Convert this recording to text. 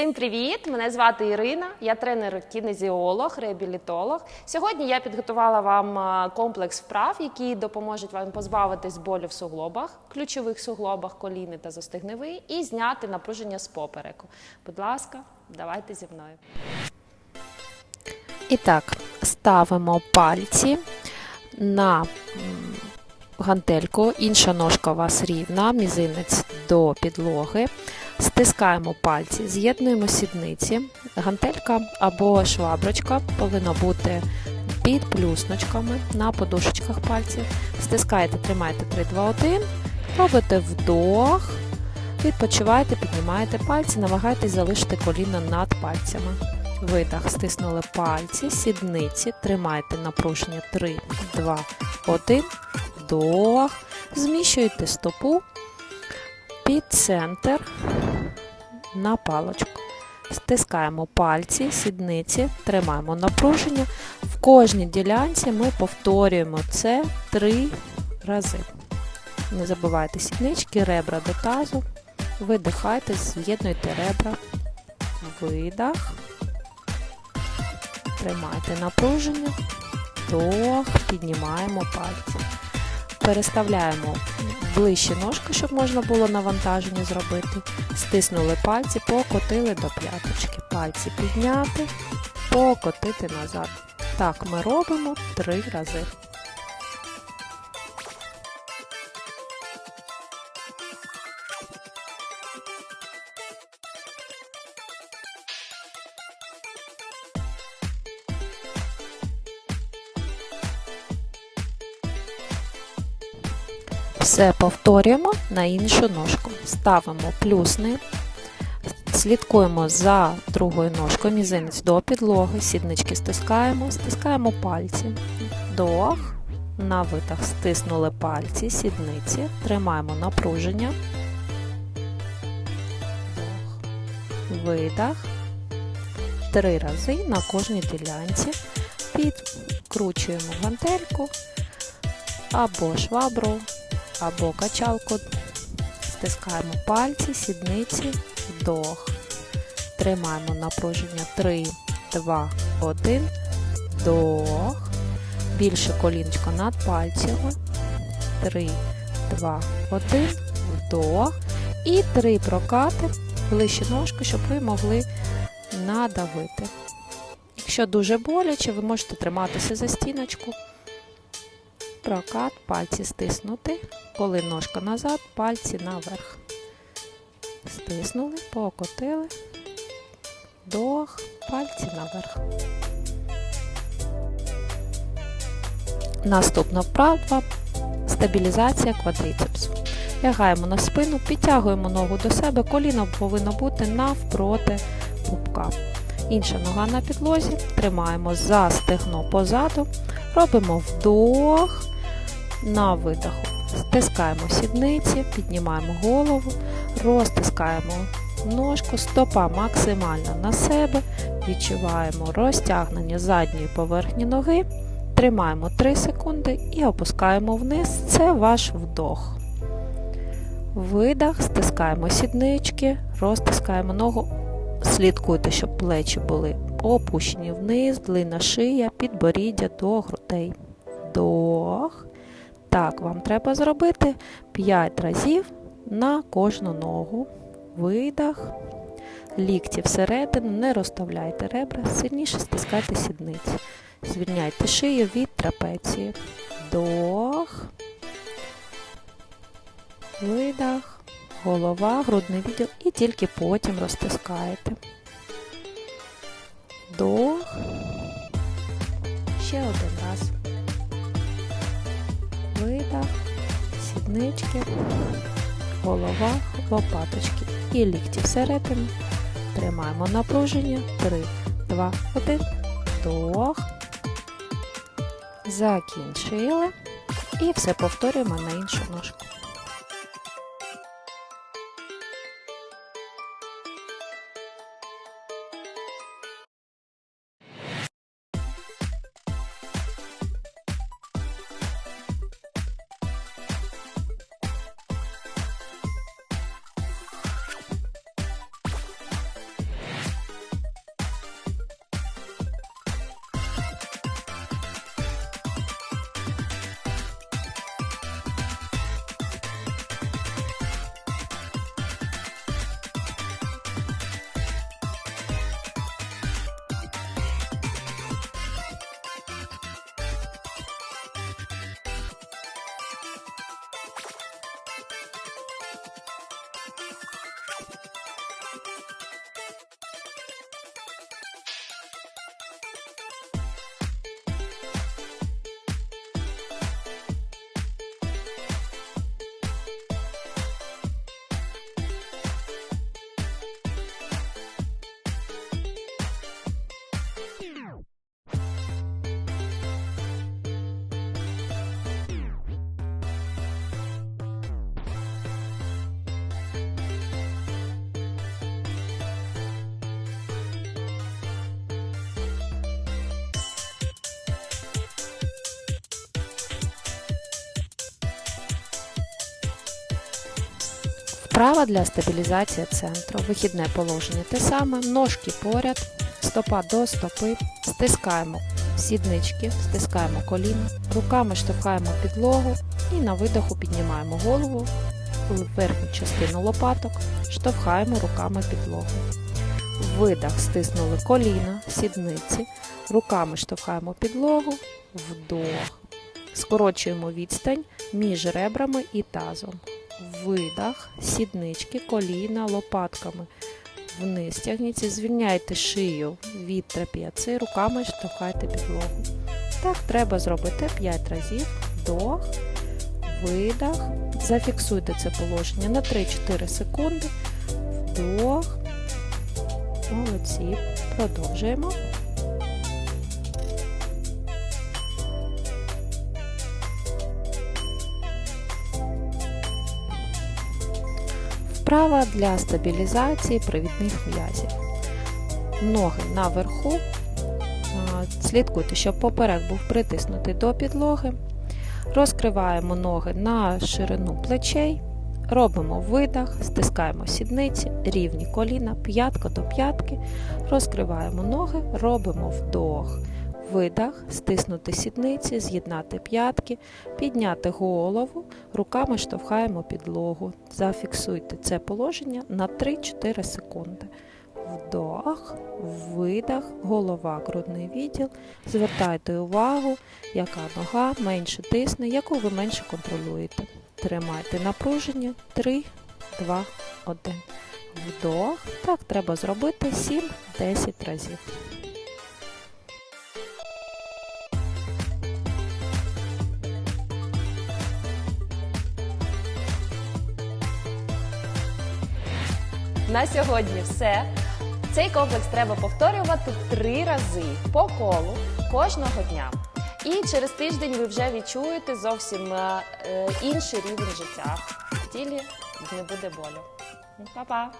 Всім привіт! Мене звати Ірина. Я тренер кінезіолог, реабілітолог. Сьогодні я підготувала вам комплекс вправ, які допоможуть вам позбавитись болю в суглобах, ключових суглобах, коліни та застигневий, і зняти напруження з попереку. Будь ласка, давайте зі мною. І так, ставимо пальці на гантельку, інша ножка у вас рівна, мізинець до підлоги. Стискаємо пальці, з'єднуємо сідниці. Гантелька або шваброчка повинна бути під плюсночками на подушечках пальців. Стискаєте, тримаєте 3, 2, 1, робите вдох, відпочиваєте, піднімаєте пальці, намагайтесь залишити коліна над пальцями. Видах, стиснули пальці, сідниці, тримайте напруження. 3, 2, 1, вдох, зміщуєте стопу під центр на палочку. Стискаємо пальці, сідниці, тримаємо напруження. В кожній ділянці ми повторюємо це 3 рази. Не забувайте сіднички, ребра до тазу. Видихайте, з'єднуйте ребра. Видах. Тримайте напруження, вдох, піднімаємо пальці. Переставляємо ближче ножки, щоб можна було навантаження зробити. Стиснули пальці, покотили до п'яточки. Пальці підняти, покотити назад. Так ми робимо три рази. Все повторюємо на іншу ножку. Ставимо плюсни, слідкуємо за другою ножкою, мізинець до підлоги, сіднички стискаємо, стискаємо пальці. Вдох, на видах стиснули пальці, сідниці, тримаємо напруження. Видах. Три рази на кожній ділянці. Підкручуємо гантельку або швабру або качалку. Стискаємо пальці, сідниці, вдох. Тримаємо напруження 3, 2, 1, вдох. Більше коліночко над пальцями. 3, 2, 1, вдох. І 3 прокати ближче ножки, щоб ви могли надавити. Якщо дуже боляче, ви можете триматися за стіночку. Прокат, пальці стиснути, коли ножка назад, пальці наверх. Стиснули, покотили, вдох, пальці наверх. Наступна вправа стабілізація квадріцепсу. Лягаємо на спину, підтягуємо ногу до себе, коліно повинно бути навпроти пупка. Інша нога на підлозі, тримаємо за стегно позаду, робимо вдох на видоху. Стискаємо сідниці, піднімаємо голову, розтискаємо ножку, стопа максимально на себе, відчуваємо розтягнення задньої поверхні ноги, тримаємо 3 секунди і опускаємо вниз. Це ваш вдох. Видах, стискаємо сіднички, розтискаємо ногу. Слідкуйте, щоб плечі були опущені вниз, длина шия, підборіддя до грудей. Вдох. Так, вам треба зробити 5 разів на кожну ногу. Видах. Лікті всередину, не розставляйте ребра, сильніше стискайте сідниці. Звільняйте шию від трапеції. Вдох. Видах. Голова, грудний відділ і тільки потім розтискаєте. Вдох. Ще один раз. Видах, сіднички, голова, лопаточки і лікті всередину. Тримаємо напруження. 3, 2, 1. Вдох. Закінчили. І все повторюємо на іншу ножку. Вправа для стабілізації центру. Вихідне положення те саме. Ножки поряд, стопа до стопи. Стискаємо сіднички, стискаємо коліна, руками штовхаємо підлогу і на видоху піднімаємо голову верхню частину лопаток, штовхаємо руками підлогу. Видах стиснули коліна, сідниці, руками штовхаємо підлогу, вдох. Скорочуємо відстань між ребрами і тазом. Видах, сіднички, коліна, лопатками. Вниз тягніться, звільняйте шию від трапеції, руками штовхайте підлогу. Так треба зробити 5 разів. Вдох, видах. Зафіксуйте це положення на 3-4 секунди. Вдох. Молодці. Продовжуємо. Вправа для стабілізації привідних м'язів. Ноги наверху. Слідкуйте, щоб поперек був притиснутий до підлоги. Розкриваємо ноги на ширину плечей. Робимо видах, стискаємо сідниці, рівні коліна, п'ятка до п'ятки. Розкриваємо ноги, робимо вдох, видах, стиснути сідниці, з'єднати п'ятки, підняти голову, руками штовхаємо підлогу. Зафіксуйте це положення на 3-4 секунди. Вдох, видах, голова, грудний відділ. Звертайте увагу, яка нога менше тисне, яку ви менше контролюєте. Тримайте напруження 3, 2, 1. Вдох. Так треба зробити 7-10 разів. На сьогодні все. Цей комплекс треба повторювати три рази по колу кожного дня. І через тиждень ви вже відчуєте зовсім е, е, інший рівень життя. В тілі не буде болю. Па-па!